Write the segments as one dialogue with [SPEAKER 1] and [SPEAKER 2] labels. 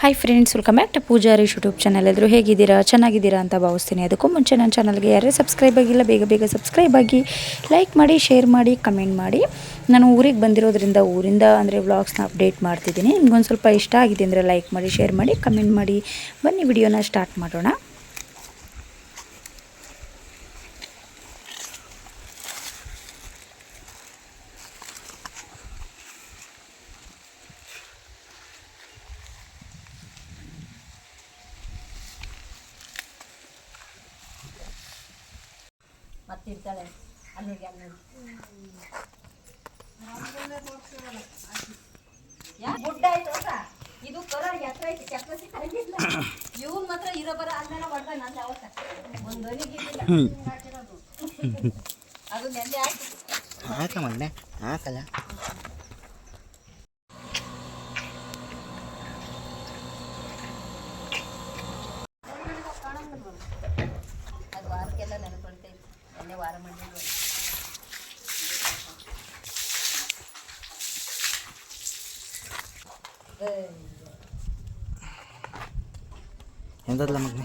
[SPEAKER 1] Hi friends welcome back to Poojari YouTube channel ಎಲ್ಲರೂ ಹೇಗಿದ್ದೀರಾ? ಚೆನ್ನಾಗಿದ್ದೀರಾ ಅಂತ ಭಾವಿಸ್ತೀನಿ. ಅದಕ್ಕೂ ಮುಂಚೆ ನನ್ನ ಚಾನಲ್ಗೆ ಯಾರೇ ಸಬ್ಸ್ಕ್ರೈಬ್ ಆಗಿಲ್ಲ, ಬೇಗ ಬೇಗ ಸಬ್ಸ್ಕ್ರೈಬ್ ಆಗಿ ಲೈಕ್ ಮಾಡಿ ಶೇರ್ ಮಾಡಿ ಕಮೆಂಟ್ ಮಾಡಿ. ನಾನು ಊರಿಗೆ ಬಂದಿರೋದ್ರಿಂದ ಊರಿಂದ ಅಂದರೆ ವ್ಲಾಗ್ಸ್ನ ಅಪ್ಡೇಟ್ ಮಾಡ್ತಿದ್ದೀನಿ. ನಿಮ್ಗೊಂದು ಸ್ವಲ್ಪ ಇಷ್ಟ ಆಗಿದೆ ಅಂದರೆ ಲೈಕ್ ಮಾಡಿ ಶೇರ್ ಮಾಡಿ ಕಮೆಂಟ್ ಮಾಡಿ. ಬನ್ನಿ ವಿಡಿಯೋನ ಸ್ಟಾರ್ಟ್ ಮಾಡೋಣ.
[SPEAKER 2] ಮತ್ತಿರ್ತಾಳೆ ಅಲ್ಲಿಗೆ ಅಲ್ಲಿ ಗುಡ್ಡ ಆಯ್ತು? ಇದು ಕರ ಎತ್ತರ ಐತಿ ಚಕ್ರಸಿ ಕರಗಿಲ್ಲ ಇವ್ನ್ ಮಾತ್ರ ಇರೋ ಬರ ಅಲ್ಲೆಲ್ಲ ಹೊಡ್ದ ನಾನು ಯಾವತ್ತ? ಒಂದ್ ಅದು ನೆನ್ನೆ ಆಯ್ತು.
[SPEAKER 3] ಹಾಕ ಮಗನೆ ಹಾಕಲ್ಲ.
[SPEAKER 2] ನೆನ್ನೆ ವಾರ ಮಾಡಿದ್ರು
[SPEAKER 3] ಎಂದಲ್ಲ ಮಗನೆ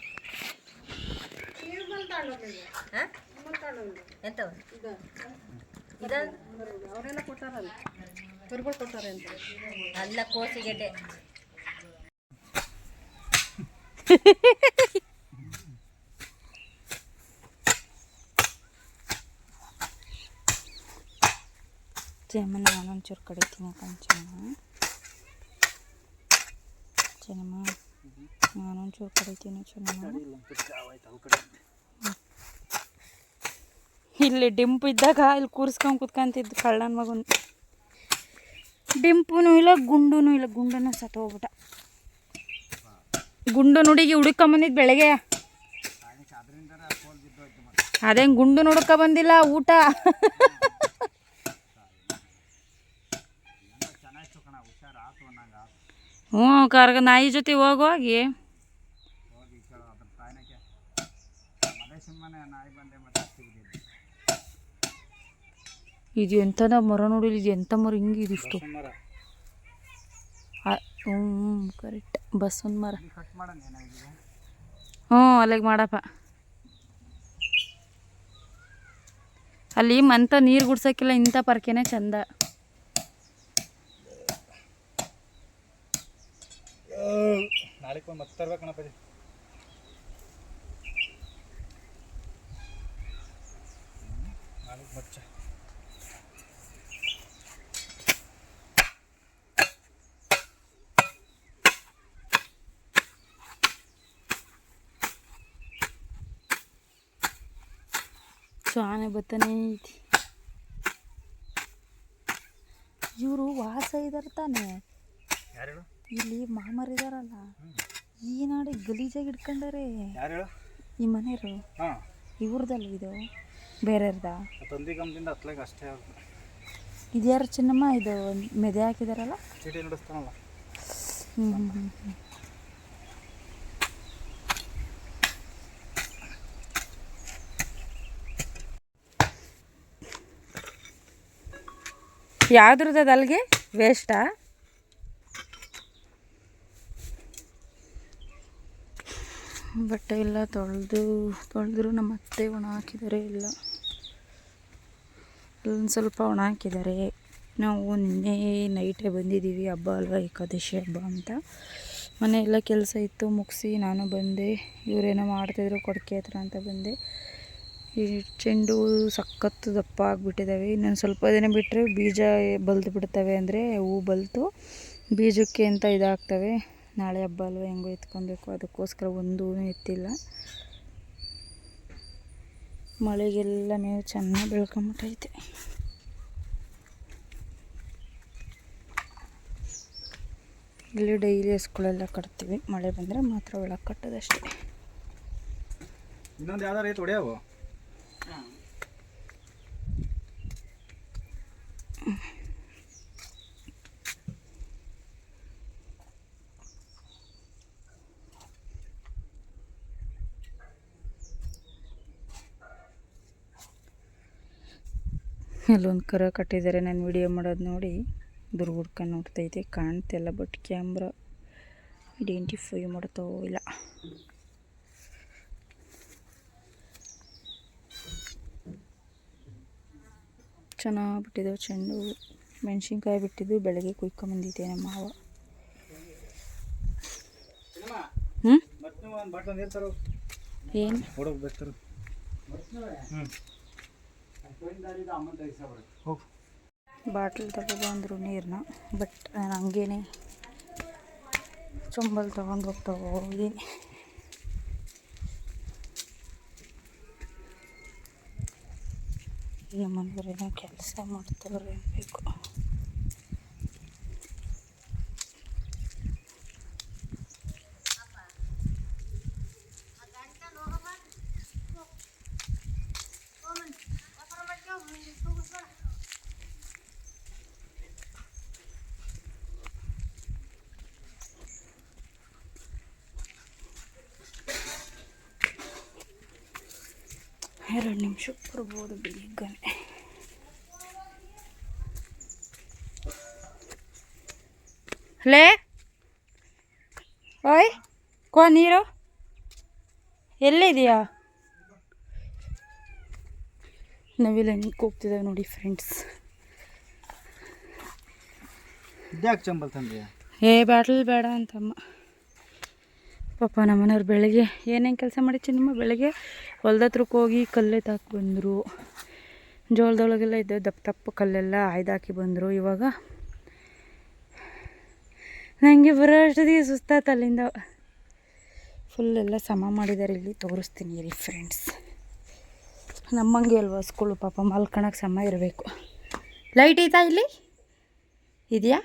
[SPEAKER 2] ಎಂತವ ಅಂತ. ಅಲ್ಲ ಕೋಸಿಗೆಡ್ಡೆ.
[SPEAKER 1] ನಾನೊಂಚೂರು ಕಡಿತೀನಿ ಚೆನ್ನಮ್ಮ ಚೆನ್ನಮ್ಮ ನಾನೊಂಚೂರು ತಿನ್ನೋ ಚೆನ್ನಮ್ಮ ಇಲ್ಲಿ ಡಿಂಪು ಇದ್ದಾಗ ಇಲ್ಲಿ ಕೂರಿಸ್ಕೊಂಡು ಕುತ್ಕೊಂತಿದ್ದು ಕಳ್ಳನ ಮಗನ. ಡಿಂಪುನೂ ಇಲ್ಲ, ಗುಂಡುನೂ ಇಲ್ಲ ಗುಂಡನ ಸತ್ತೋಗ್ಬಿಟ್ಟ ಗುಂಡು ನುಡಿಗೆ ಹುಡುಕೊಂಬಂದಿದ್ದು ಬೆಳಗ್ಗೆ. ಅದೇ ಗುಂಡು ನುಡುಕ ಬಂದಿಲ್ಲ, ಊಟ. ಹ್ಞೂ ಕರ್ಗ ನಾಯಿ ಜೊತೆ ಹೋಗುವಾಗಿ ಇದು ಎಂಥದ ಮರ ನೋಡಿಲ್ಲ ಇದು ಎಂಥ ಮರ ಹಿಂಗೆ ಇದಿಷ್ಟು ಹ್ಞೂ ಕರೆಕ್ಟ್. ಬಸ್ ಒಂದು ಮರ ಹ್ಞೂ ಅಲ್ಲಿಗೆ ಮಾಡಪ್ಪ. ಅಲ್ಲಿ ಮಂತ ನೀರು ಗುಡ್ಸೋಕ್ಕಿಲ್ಲ ಇಂಥ ಪರ್ಕೆನೇ ಚಂದ.
[SPEAKER 3] ಮತ್ತೆ ಮಚ್ಚ
[SPEAKER 1] ಬತ್ತನೇ ಐತಿ ಇವರು ವಾಸ ಇದಾರ ತಾನೆ. ಇಲ್ಲಿ ಮಾಮರಿದಾರಲ್ಲ ಈ ನಾಡಿ ಗಲೀಜಾಗಿ ಇಟ್ಕೊಂಡಾರೆ. ಈ ಮನೆಯವರು. ಇವ್ರದಲ್ಲ ಇದು. ಬೇರೆಯವ್ರದ.
[SPEAKER 3] ತಂದಿ ಅಷ್ಟೇ
[SPEAKER 1] ಇದ್ಯಾರು ಚಿನ್ನಮ್ಮ ಇದು ಮೆದೆ ಹಾಕಿದಾರಲ್ಲ?
[SPEAKER 3] ಚೀಟಿ ನಡೆಸ್ತಾನಲ್ಲ.
[SPEAKER 1] ಹ್ಞೂ ಹ್ಞೂ ಹ್ಞೂ ಹ್ಞೂ ಯಾವ್ದ್ರದ್ದು ಅಲ್ಲಿಗೆ ವೇಸ್ಟಾ ಬಟ್ಟೆ ಎಲ್ಲ ತೊಳೆದು, ತೊಳೆದ್ರು ನಮ್ಮ ಅತ್ತೆ ಒಣ ಹಾಕಿದ್ದಾರೆ ಇಲ್ಲ ಒಂದು ಸ್ವಲ್ಪ ಒಣ ಹಾಕಿದ್ದಾರೆ. ನಾವು ನಿನ್ನೆ ನೈಟೇ ಬಂದಿದ್ದೀವಿ, ಹಬ್ಬ ಅಲ್ವಾ, ಏಕಾದಶಿ ಹಬ್ಬ ಅಂತ. ಮನೆಯೆಲ್ಲ ಕೆಲಸ ಇತ್ತು, ಮುಗಿಸಿ ನಾನು ಬಂದೆ. ಇವರೇನೋ ಮಾಡ್ತಿದ್ರು, ಕೊಡಕೆ ಹತ್ರ ಅಂತ ಬಂದೆ. ಈ ಚೆಂಡು ಹೂವು ಸಖತ್ತು ದಪ್ಪ ಆಗಿಬಿಟ್ಟಿದ್ದಾವೆ ಇನ್ನೊಂದು ಸ್ವಲ್ಪ ದಿನ ಬಿಟ್ಟರೆ ಬೀಜ ಬಲ್ದು ಬಿಡ್ತವೆ ಅಂದರೆ ಹೂ ಬಲ್ತು. ಬೀಜಕ್ಕೆ ಅಂತ ಇದಾಗ್ತವೆ. ನಾಳೆ ಹಬ್ಬ ಅಲ್ವ, ಹೆಂಗೋ ಎತ್ಕೊಬೇಕು. ಅದಕ್ಕೋಸ್ಕರ ಒಂದು ಹೂವು ಎತ್ತಿಲ್ಲ. ಮಳೆಗೆಲ್ಲ ಮೇವು ಚೆನ್ನಾಗಿ ಬೆಳ್ಕೊಂಬಿಟ್ಟೈತೆ. ಇಲ್ಲಿ ಡೈಲಿ ಹಸ್ಗಳೆಲ್ಲ ಕಟ್ತೀವಿ. ಮಳೆ ಬಂದರೆ ಮಾತ್ರ ಒಳಗೆ ಕಟ್ಟೋದಷ್ಟೇ.
[SPEAKER 3] ಇನ್ನೊಂದು ಯಾವ್ದಾರು ಐತೆ ಹೊಡೆಯವು?
[SPEAKER 1] ಅಲ್ಲೊಂದು ಕರ ಕಟ್ಟಿದ್ದಾರೆ ನಾನು ವಿಡಿಯೋ ಮಾಡೋದು ನೋಡಿ. ದುರ್ಗ ಹುಡ್ಕೊಂಡು ನೋಡ್ತೈತೆ, ಕಾಣ್ತಿಲ್ಲ ಬಟ್ ಕ್ಯಾಮ್ರಾ ಐಡೆಂಟಿಫೈ ಮಾಡ್ತಾವೋ ಇಲ್ಲ. ಚೆನ್ನಾಗಿ ಬಿಟ್ಟಿದ್ದಾವೆ ಚೆಂಡು ಹೂವು. ಮೆಣಸಿನ್ಕಾಯಿ ಬಿಟ್ಟಿದ್ದು ಬೆಳಗ್ಗೆ ಕುಯ್ಕೊಂಬಂದಿದ್ದೆ ನಮ್ಮ ಮಾವ. ಹ್ಞೂ ಏನು? ಬಾಟ್ಲ್ ತಗೊಬಂದರು ನೀರನ್ನ ಬಟ್ ನಾನು ಹಂಗೇನೆ ಚೊಂಬಲ್ ತೊಗೊಂಡು ಹೋಗ್ತಾ ಹೋಗಿದ್ದೀನಿ ನಮ್ಮಂದ್ರೇನೋ ಕೆಲಸ ಮಾಡ್ತವ್ರೆ ಬೇಕು ಎರಡು ನಿಮಿಷ ಬರ್ಬೋದು ಬೇಗನೆ ಲೇ. ಓಯ್ ಕೋ ನೀರು. ಎಲ್ಲಿದೆಯಾ ನವಿಲ್ ಹೆಂಗೆ ಕೂಗ್ತಿದ್ದಾವೆ ನೋಡಿ ಫ್ರೆಂಡ್ಸ್
[SPEAKER 3] ಇದ್ಯಾಕೆ ಚಂಬಲ್ ತಂದೆಯಾ?
[SPEAKER 1] ಏ ಬ್ಯಾಟ್ಲ್ ಬೇಡ ಅಂತಮ್ಮ. ಪಾಪ ನಮ್ಮನೆಯವ್ರು ಬೆಳಗ್ಗೆ ಏನೇನು ಕೆಲಸ ಮಾಡಿ ನಿಮ್ಮ ಬೆಳಗ್ಗೆ? ಹೊಲ್ದ ಹತ್ರಕ್ಕೆ ಹೋಗಿ ಕಲ್ಲು ತಾಕಿ ಬಂದರು. ಜೋಳದೊಳಗೆಲ್ಲ ಇದ್ದ, ದಪ್ಪ ದಪ್ಪ ಕಲ್ಲೆಲ್ಲ ಆಯ್ದಾಕಿ ಬಂದರು. ಇವಾಗ ನನಗೆ ಬರೋ ಅಷ್ಟೊತ್ತಿಗೆ ಸುಸ್ತಾಯ್ತು ಅಲ್ಲಿಂದ. ಫುಲ್ ಎಲ್ಲ ಸಮ ಮಾಡಿದ್ದಾರೆ ಇಲ್ಲಿ ತೋರಿಸ್ತೀನಿ ರೀ ಫ್ರೆಂಡ್ಸ್ ನಮ್ಮಂಗೆ ಅಲ್ವಾ ಸ್ಕೂಲು ಪಾಪ ಮಲ್ಕೊಳಕ್ಕೆ ಸಮ ಇರಬೇಕು. ಲೈಟ್ ಐತಾ ಇಲ್ಲಿ? ಇದೆಯಾ?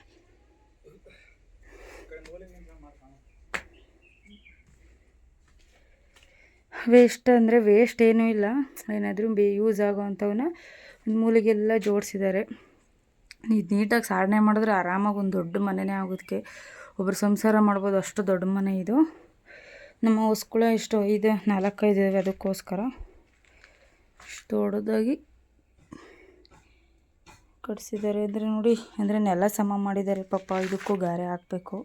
[SPEAKER 1] ವೇಸ್ಟ್ ಅಂದರೆ ವೇಸ್ಟ್ ಏನೂ ಇಲ್ಲ. ಏನಾದರೂ ಬೇ ಯೂಸ್ ಆಗೋ ಅಂಥವನ್ನ ಒಂದು ಮೂಲೆಗೆಲ್ಲ ಜೋಡಿಸಿದ್ದಾರೆ. ಇದು ನೀಟಾಗಿ ಸಾಧನೆ ಮಾಡಿದ್ರೆ ಆರಾಮಾಗಿ ಒಂದು ದೊಡ್ಡ ಮನೆನೇ ಆಗೋದಕ್ಕೆ ಒಬ್ಬರು ಸಂಸಾರ ಮಾಡ್ಬೋದು, ಅಷ್ಟು ದೊಡ್ಡ ಮನೆ ಇದು. ನಮ್ಮ ಹೊಸ್ಕುಳ ಎಷ್ಟು ಐದು ನಾಲ್ಕೈದು ಇದಾವೆ ಅದಕ್ಕೋಸ್ಕರ. ಇಷ್ಟು ದೊಡ್ಡದಾಗಿ ಕಟ್ಸಿದ್ದಾರೆ. ಅಂದರೆ ನೋಡಿ, ಅಂದರೆ ನೆಲ ಸಮ ಮಾಡಿದ್ದಾರೆ. ಪಾಪ ಇದಕ್ಕೂ ಗಾರೆ ಹಾಕಬೇಕು.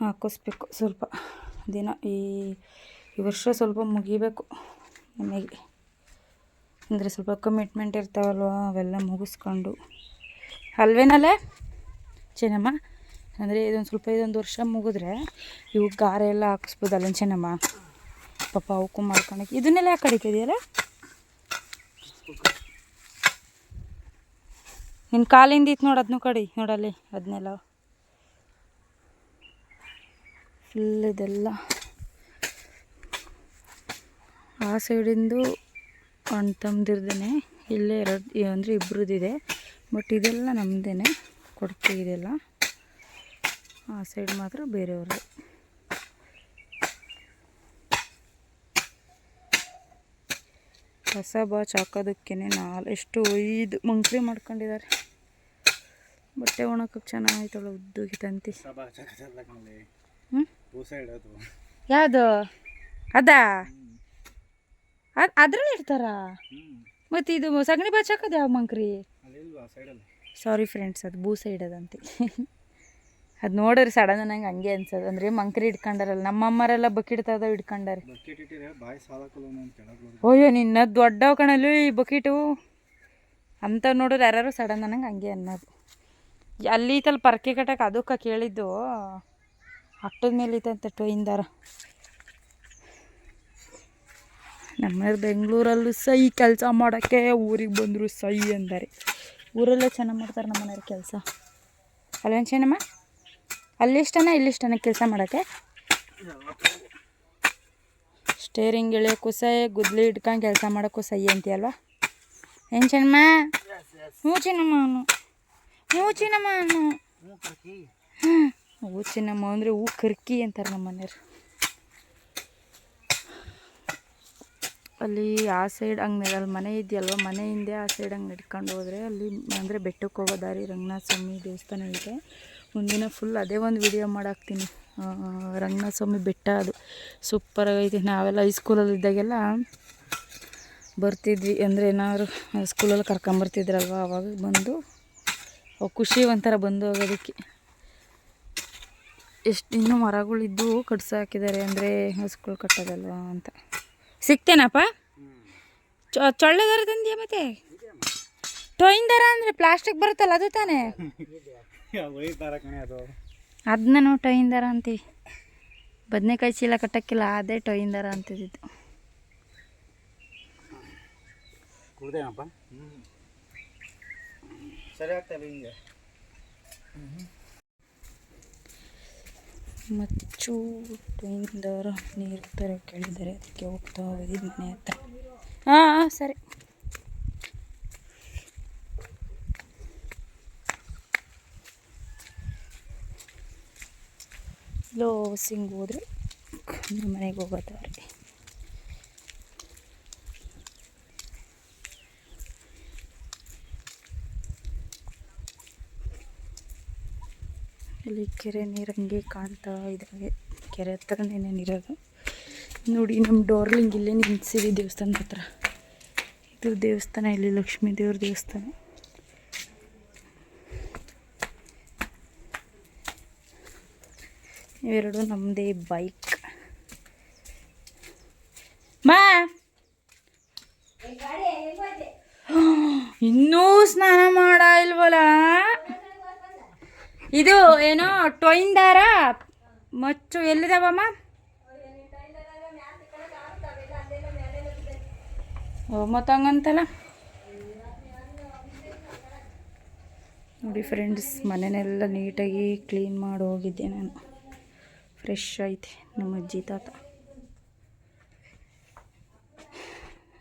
[SPEAKER 1] ಹಾಕಿಸ್ಬೇಕು ಸ್ವಲ್ಪ ದಿನ. ಈ ಈ ವರ್ಷ ಸ್ವಲ್ಪ ಮುಗಿಬೇಕು. ಮನೆಗೆ ಅಂದರೆ ಸ್ವಲ್ಪ ಕಮಿಟ್ಮೆಂಟ್ ಇರ್ತಾವಲ್ವ, ಅವೆಲ್ಲ ಮುಗಿಸ್ಕೊಂಡು. ಅಲ್ವೇನಲ್ಲೇ ಚೆನ್ನಮ್ಮ, ಅಂದರೆ ಇದೊಂದು ಸ್ವಲ್ಪ ಇದೊಂದು ವರ್ಷ ಮುಗಿದ್ರೆ ಇವು ಗಾರೆ ಎಲ್ಲ ಹಾಕಿಸ್ಬೋದಲ್ಲ ಚೆನ್ನಮ್ಮ? ಪಾಪ ಅವಕ್ಕೂ ಮಾಡ್ಕೊಳಕ್ಕೆ. ಇದನ್ನೆಲ್ಲ ಯಾಕೆ ಕಡಿತಿದೆಯಲ್ಲ ನಿನ್ನ ಕಾಲಿಂದ ಇತ್ತು ನೋಡಿ ಅದನ್ನೂ ಕಡಿ ನೋಡಲ್ಲಿ ಅದನ್ನೆಲ್ಲ ಫುಲ್ ಇದೆಲ್ಲ. ಆ ಸೈಡಿಂದು ಅಣ್ಣ ತಮ್ಮದಿರ್ದೇ ಇಲ್ಲೇ ಎರಡು ಅಂದರೆ ಇಬ್ಬರದ್ದಿದೆ ಬಟ್ ಇದೆಲ್ಲ ನಮ್ಮದೇ ಕೊಡ್ತೀವಿ ಇದೆಲ್ಲ. ಆ ಸೈಡ್ ಮಾತ್ರ ಬೇರೆಯವ್ರದ್ದು. ಕಸ ಬಾಚ್ ಹಾಕೋದಕ್ಕೇ ನಾಲ್ ಎಷ್ಟು ಐದು ಮಂಕ್ರಿ ಮಾಡ್ಕೊಂಡಿದ್ದಾರೆ ಬಟ್ಟೆ ಒಣಕ್ಕೆ ಚೆನ್ನಾಗೈತಲ್ಲ ಉದ್ದೋಗಿ ತಂತಿ ಯಾವುದು? ಅದಾ? ಅದು ಅದ್ರಲ್ಲಿ ಇಡ್ತಾರಾ ಮತ್ತು ಇದು ಸಗಣಿ ಬಾಚಾಕದು ಯಾವ ಮಂಕ್ರಿ? ಸಾರಿ ಫ್ರೆಂಡ್ಸ್ ಅದು ಬೂ ಸೈಡ್ ಅದಂತೆ. ಅದು ನೋಡ್ರಿ ಸಡನ್ ನಂಗೆ ಹಂಗೆ ಅನ್ಸೋದು. ಅಂದ್ರೆ ಮಂಕ್ರಿ ಇಟ್ಕೊಂಡಾರಲ್ಲ ನಮ್ಮ ಅಮ್ಮರೆಲ್ಲ ಬಕೆಟ್ ತಗದ
[SPEAKER 3] ಕೆಳಗೆ
[SPEAKER 1] ಅಯ್ಯೋ ನಿನ್ನ ದೊಡ್ಡವ ಕಣಲು ಈ ಬಕೆಟು. ಅಂತ ನೋಡಿದ್ರೆ ಯಾರು ಸಡನ್ ನಂಗೆ ಹಂಗೆ ಅನ್ನೋದು. ಅಲ್ಲಿ ಇತ್ತಲ್ಲ ಪರ್ಕೆ ಕಟ್ಟಕ್ಕೆ ಅದಕ್ಕೆ ಕೇಳಿದ್ದು. ಅಟ್ಟದ ಮೇಲೆ ಇತ್ತಂತ ಟ್ರೈನ್ ನಮ್ಮನೇರು ಬೆಂಗಳೂರಲ್ಲೂ ಸೈ ಕೆಲಸ ಮಾಡೋಕ್ಕೆ ಊರಿಗೆ ಬಂದರು ಸೈ ಅಂತಾರೆ ಊರಲ್ಲೇ ಚೆನ್ನಾಗಿ ಮಾಡ್ತಾರೆ ನಮ್ಮ ಮನೆಯವ್ರ ಕೆಲಸ. ಅಲ್ಲೇನು ಚೆನ್ನಮ್ಮ ಅಲ್ಲಿ ಇಲ್ಲಿಷ್ಟನ ಕೆಲಸ ಮಾಡೋಕ್ಕೆ? ಸ್ಟೇರಿಂಗ್ ಇಳಿಯೋಕ್ಕೂ ಸೈ ಗುದ್ಲಿ ಇಟ್ಕೊಂಡು ಕೆಲಸ ಮಾಡೋಕ್ಕೂ ಸೈ ಅಂತೀಯಲ್ವಾ? ಏನು ಚೆನ್ನಮ್ಮ ಹ್ಞೂ ಚಿನ್ನಮ್ಮ ಅವನು. ಹ್ಞೂ ಚಿನ್ನಮ್ಮ ಅವನು. ಹ್ಞೂ ಚಿನ್ನಮ್ಮ ಅಂದರೆ ಹೂ ಕರ್ಕಿ ಅಂತಾರೆ ನಮ್ಮ ಮನೆಯವ್ರು. ಅಲ್ಲಿ ಆ ಸೈಡ್ ಹಂಗೆ ಅಲ್ಲಿ ಮನೆ ಇದೆಯಲ್ವ, ಮನೆ ಹಿಂದೆ ಆ ಸೈಡ್ ಹಂಗೆ ನಡ್ಕೊಂಡು ಹೋದರೆ ಅಲ್ಲಿ ಅಂದರೆ ಬೆಟ್ಟಕ್ಕೆ ಹೋಗೋ ದಾರಿ ರಂಗನಾಥ ಸ್ವಾಮಿ ದೇವಸ್ಥಾನ ಇದೆ ಮುಂದಿನ ಫುಲ್ ಅದೇ ಒಂದು ವಿಡಿಯೋ ಮಾಡಾಕ್ತೀನಿ. ರಂಗನಾಥ ಸ್ವಾಮಿ ಬೆಟ್ಟ ಅದು. ಸೂಪರಾಗೈತೆ ನಾವೆಲ್ಲ ಹೈಸ್ಕೂಲಲ್ಲಿ ಇದ್ದಾಗೆಲ್ಲ ಬರ್ತಿದ್ವಿ. ಅಂದರೆ ಏನಾದ್ರು ಸ್ಕೂಲಲ್ಲಿ ಕರ್ಕೊಂಬರ್ತಿದ್ರಲ್ವ ಅವಾಗ ಬಂದು ಖುಷಿ ಒಂಥರ ಬಂದು ಹೋಗೋದಕ್ಕೆ. ಎಷ್ಟು, ಇನ್ನೂ ಮರಗಳಿದ್ದು ಕಟ್ಸಾಕಿದ್ದಾರೆ ಅಂದರೆ ಹಸ್ಗಳು ಕಟ್ಟೋದಲ್ವ ಅಂತ. ಸಿಗ್ತೇನಪ್ಪ ಚೊಳ್ಳೆದಾರ ತಂದಿಯ ಮತ್ತೆ? ಟೊಯಿನ್ ದಾರ ಅಂದರೆ ಪ್ಲಾಸ್ಟಿಕ್ ಬರುತ್ತಲ್ಲ ಅದು ತಾನೇ? ಅದನ್ನ ನಾವು ಟೊಯಿನ್ ದಾರ ಅಂತೀವಿ ಬದನೆಕಾಯಿ ಚೀಲ ಕಟ್ಟಕ್ಕಿಲ್ಲ, ಅದೇ ಟೊಯಿನ್ ದಾರ ಅಂತಿದ್ದು
[SPEAKER 3] ಸರಿ ಆಗ್ತಲ್ಲ ಹಿಂಗೆ.
[SPEAKER 1] ಮಚ್ಚು ಇಂದವರು ನೀರು ತರ ಕೇಳಿದ್ದಾರೆ ಅದಕ್ಕೆ ಹೋಗ್ತಾ ಹೋಗಿದ್ದು ಮನೆ ಹತ್ರ. ಹಾಂ ಹಾಂ, ಸರಿ. ಲೋ ಸಿಂಗ್ ಹೋದ್ರೆ. ಮನೆಗೆ ಹೋಗೋದವ್ರೆ. ಇಲ್ಲಿ ಕೆರೆ ನೀರು ಹಂಗೆ ಕಾಣ್ತಾ ಇದ್ದಾವೆ ಕೆರೆ ಹತ್ರನೇ ಇರೋದು? ನೋಡಿ ನಮ್ಮ ಡೋರ್ಲಿಂಗ್ ಇಲ್ಲೇ ನಿಂತಿದೆ ದೇವಸ್ಥಾನದ ಹತ್ರ. ಇದು ದೇವಸ್ಥಾನ, ಇಲ್ಲಿ ಲಕ್ಷ್ಮೀ ದೇವ್ರ ದೇವಸ್ಥಾನ. ಇವೆರಡು ನಮ್ಮದೇ ಬೈಕ್ ಮಾ ಇನ್ನೂ ಸ್ನಾನ ಮಾಡ ಇಲ್ವಲ್ಲ ಇದು ಏನೋ ಟೊಯಿನ್ ಮಚ್ಚು ಎಲ್ಲಿದಾವಮ್ಮ? ಓ ನೋಡಿ ಫ್ರೆಂಡ್ಸ್ ಮನೆನೆಲ್ಲ ನೀಟಾಗಿ ಕ್ಲೀನ್ ಮಾಡಿ ಹೋಗಿದ್ದೆ ನಾನು. ಫ್ರೆಶ್ ಐತೆ ನಮ್ಮ ಅಜ್ಜಿ ತಾತ.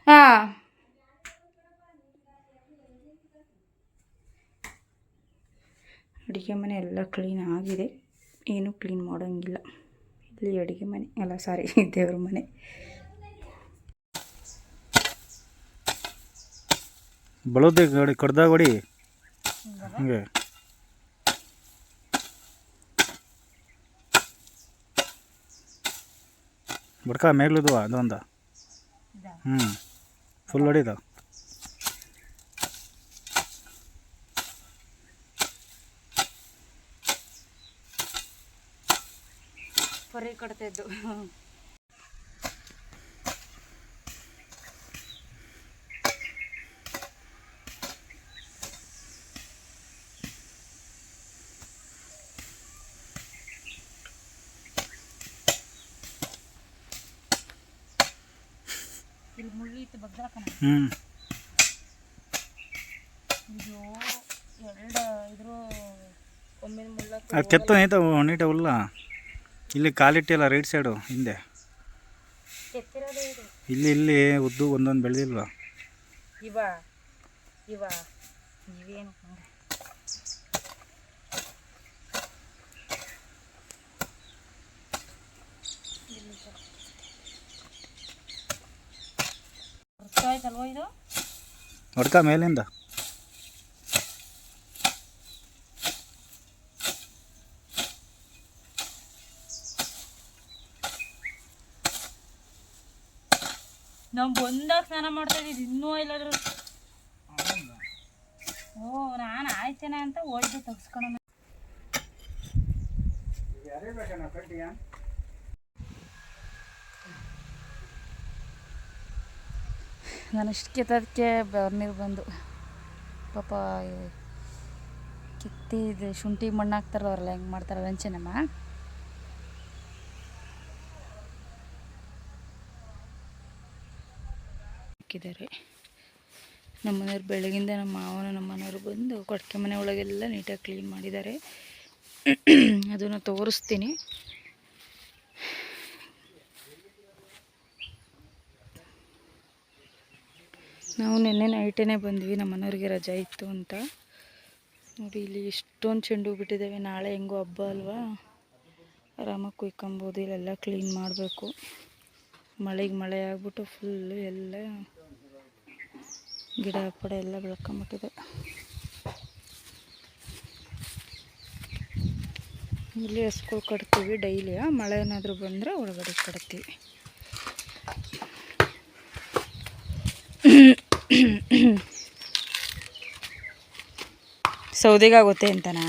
[SPEAKER 1] ಹಾಂ. ಅಡುಗೆ ಮನೆ ಎಲ್ಲ ಕ್ಲೀನ್ ಆಗಿದೆ. ಏನೂ ಕ್ಲೀನ್ ಮಾಡೋಂಗಿಲ್ಲ. ಇಲ್ಲಿ ಅಡುಗೆ ಮನೆ. ಅಲ್ಲ ಸಾರಿ ದೇವ್ರ ಮನೆ.
[SPEAKER 3] ಬಳೋದೆ ಗಾಡಿ ಕಡ್ದಾಗ ಹೊಡಿ ಹಂಗೆ. ಬಡ್ಕ ಮೇಗ್ಲದು ಅದೊಂದ? ಹ್ಞೂ ಫುಲ್ ಹೊಡಿದ
[SPEAKER 1] ಹೊರೆ ಕಟ್ತಿದ್ದು ಇಲ್ಲಿ ಮುಳ್ಳಿ ಇತ್ತು ಬಗ್ದಾಕನ
[SPEAKER 3] ಹ್ಞೂ
[SPEAKER 1] ಇದು ಎರಡು ಇದ್ರ ಒಮ್ಮೆ ಮುಳ್ಳ
[SPEAKER 3] ಕೆತ್ತ ನೀಟ ನೀಟ ಹುಲ್ಲ ಇಲ್ಲಿ ಕಾಲಿಟ್ಟಿಲ್ಲ ರೈಟ್ ಸೈಡು ಹಿಂದೆ. ಇಲ್ಲಿ ಇಲ್ಲಿ ಉದ್ದು ಒಂದೊಂದು ಬೆಳೆದಿಲ್ವಾ?
[SPEAKER 1] ಇವ ಇವ ಇವೇನು ಹಂಗೆ. ಇದು?
[SPEAKER 3] ಹೊಡ್ಕ ಮೇಲಿಂದ.
[SPEAKER 1] ನಾವು ಬಂದಾಗ ಸ್ನಾನ ಮಾಡ್ತಾ ಇದ್ದೀವಿ, ಇನ್ನೂ ಇಲ್ಲಾದ್ರು ಓ, ನಾನು ಆಯ್ತೇನೆ ಅಂತ ಒಳ್ಳೆ ತೆಗ್ಸ್ಕೊಳೋಣ. ನಾನು ಇಷ್ಟು ಕೆತ್ತೋದಕ್ಕೆ ನೀರು ಬಂದು, ಪಾಪ ಕಿತ್ತಿದ ಶುಂಠಿ ಮಣ್ಣು ಹಾಕ್ತಾರಲ್ಲ ಅವರೆಲ್ಲ ಹೆಂಗೆ ಮಾಡ್ತಾರಲ್ಲ ಅಂಚೆನಮ್ಮ ಹಾಕಿದ್ದಾರೆ. ನಮ್ಮ ಮನೆಯವ್ರು ಬೆಳಗಿಂದ ನಮ್ಮ ಮಾವನ ನಮ್ಮ ಬಂದು ಕೊಟ್ಟಿಗೆ ಮನೆ ಒಳಗೆಲ್ಲ ನೀಟಾಗಿ ಕ್ಲೀನ್ ಮಾಡಿದ್ದಾರೆ. ಅದನ್ನು ತೋರಿಸ್ತೀನಿ. ನಾವು ನಿನ್ನೆ ನೈಟೇ ಬಂದ್ವಿ, ನಮ್ಮ ಮನೆಯವ್ರಿಗೆ ರಜೆ ಇತ್ತು ಅಂತ. ನೋಡಿ, ಇಲ್ಲಿ ಎಷ್ಟೊಂದು ಚೆಂಡು ಬಿಟ್ಟಿದ್ದಾವೆ. ನಾಳೆ ಹೆಂಗೋ ಹಬ್ಬ ಅಲ್ವಾ? ಆರಾಮಾಗಿ ಕುಯ್ಕೊಂಬೋದು, ಇಲ್ಲೆಲ್ಲ ಕ್ಲೀನ್ ಮಾಡಬೇಕು. ಮಳೆಗೆ ಮಳೆ ಆಗ್ಬಿಟ್ಟು ಫುಲ್ಲು ಎಲ್ಲ ಗಿಡ ಪಡ ಎಲ್ಲ ಬೆಳ್ಕೊಂಬಿಟ್ಟಿದೆ. ಇಲ್ಲಿ ಹಸ್ಗಳು ಕಟ್ತೀವಿ ಡೈಲಿ ಮಳೆ ಏನಾದರೂ ಬಂದರೆ ಒಳಗಡೆ ಕಟ್ತೀವಿ. ಸೌದೆಗಾಗುತ್ತೆ ಅಂತನಾ?